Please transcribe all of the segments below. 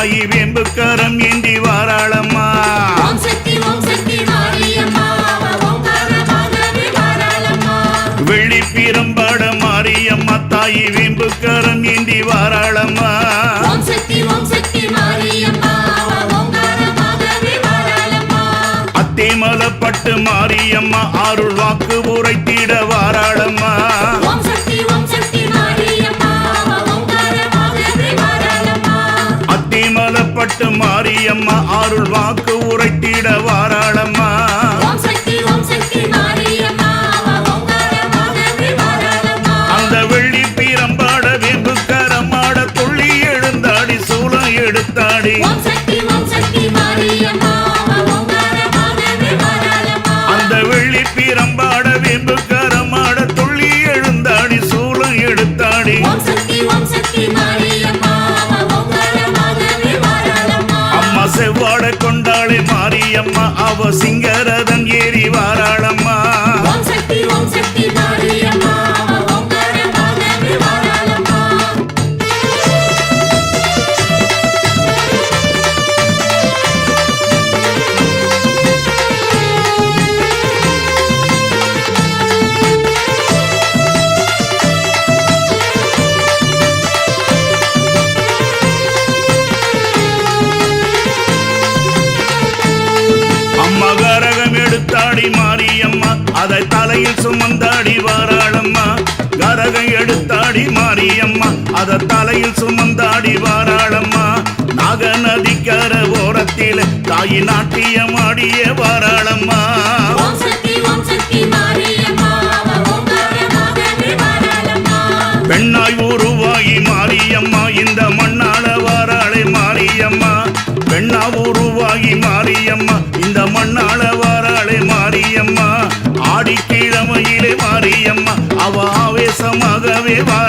தாயி வேம்புக்காரம் ஏந்தி வாராளம்மா. வெள்ளி பீரம்பாட மாரியம்மா தாயி வேம்புக்காரம் ஏந்தி வாராளம்மா. அத்தேமலப்பட்டு மாரியம்மா அருள் வாக்கு உரைத்த அம்மா அவ சிங்கர? தலை தலையில் சுமந்தாடி வாராளம்மா. கரகை எடுத்தாடி மாரியம்மா. அத தலையில் சுமந்தாடி வாராளம்மா. நாக நதிக்கர ஓரத்தில் தாயி நாட்டியம் ஆடிய வாராளம்மா. பெண்ணாய் உருவாகி மாரியம்மா. இந்த மண்ணாள வாராளை மாரியம்மா. பெண்ணா உருவாகி மாரியம்மா. தேவா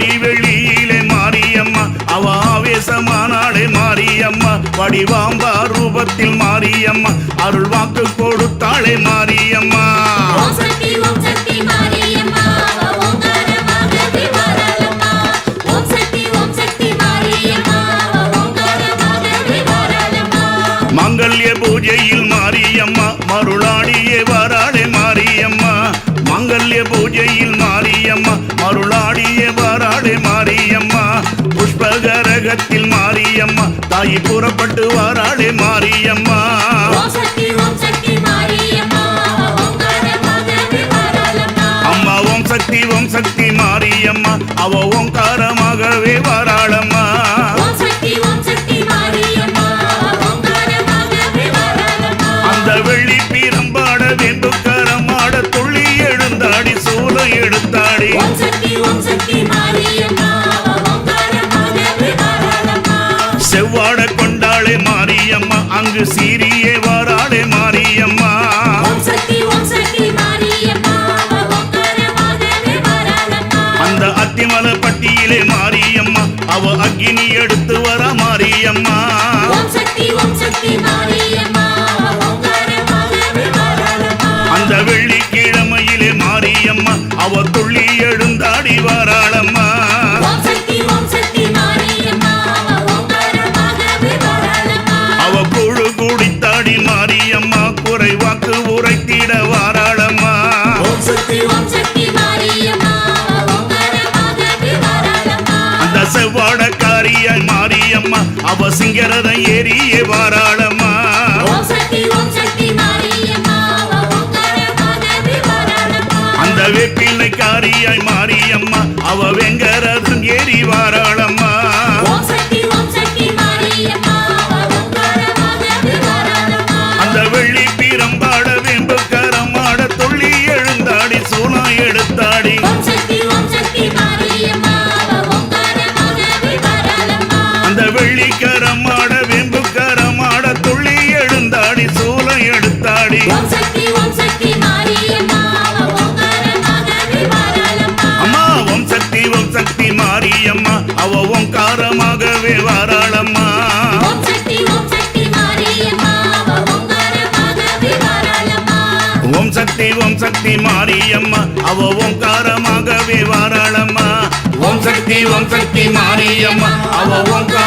வடிவெளியிலே மாரியம்மா. அவ ஆவேசமானாளே மாரியம்மா. வடிவாம்பா ரூபத்தில் மாரியம்மா. அருள் வாக்கு கொடுத்தாளே மாரியம்மா. மங்கல்ய பூஜையில் மாரியம்மா. மருளாடியே வராளே மாரியம்மா. மாங்கல்ய பூஜையில் மாரியம்மா அருளாடிய வாராடே மாரியம்மா. புஷ்பகரகத்தில் மாரியம்மா தாயி புறப்பட்டு வாராடே மாரியம்மா. அம்மா ஓம் சக்தி ஓம் சக்தி மாரியம்மா அவ ஓங்காரமாகவே வாராளம்மா. மாறியே வாராளே மாரியம்மா. அந்த அத்திமல பட்டியிலே மாரியம்மா. அவ அக்னி எடுத்து வர மாரியம்மா. அந்த வெள்ளிக்கிழமையிலே மாரியம்மா. அவ துள்ளி சங்கரதம் ஏறிய வாராளமா அந்த வேப்பிள்ளைக்காரியாய் அவ ஓங்காரமாகவே வராளம்மா. ஓம் சக்தி ஓம் சக்தி மாரியம்மா அவ ஓங்காரமாகவே வராளம்மா. ஓம் சக்தி ஓம் சக்தி மாரியம்மா அவ ஓங்கார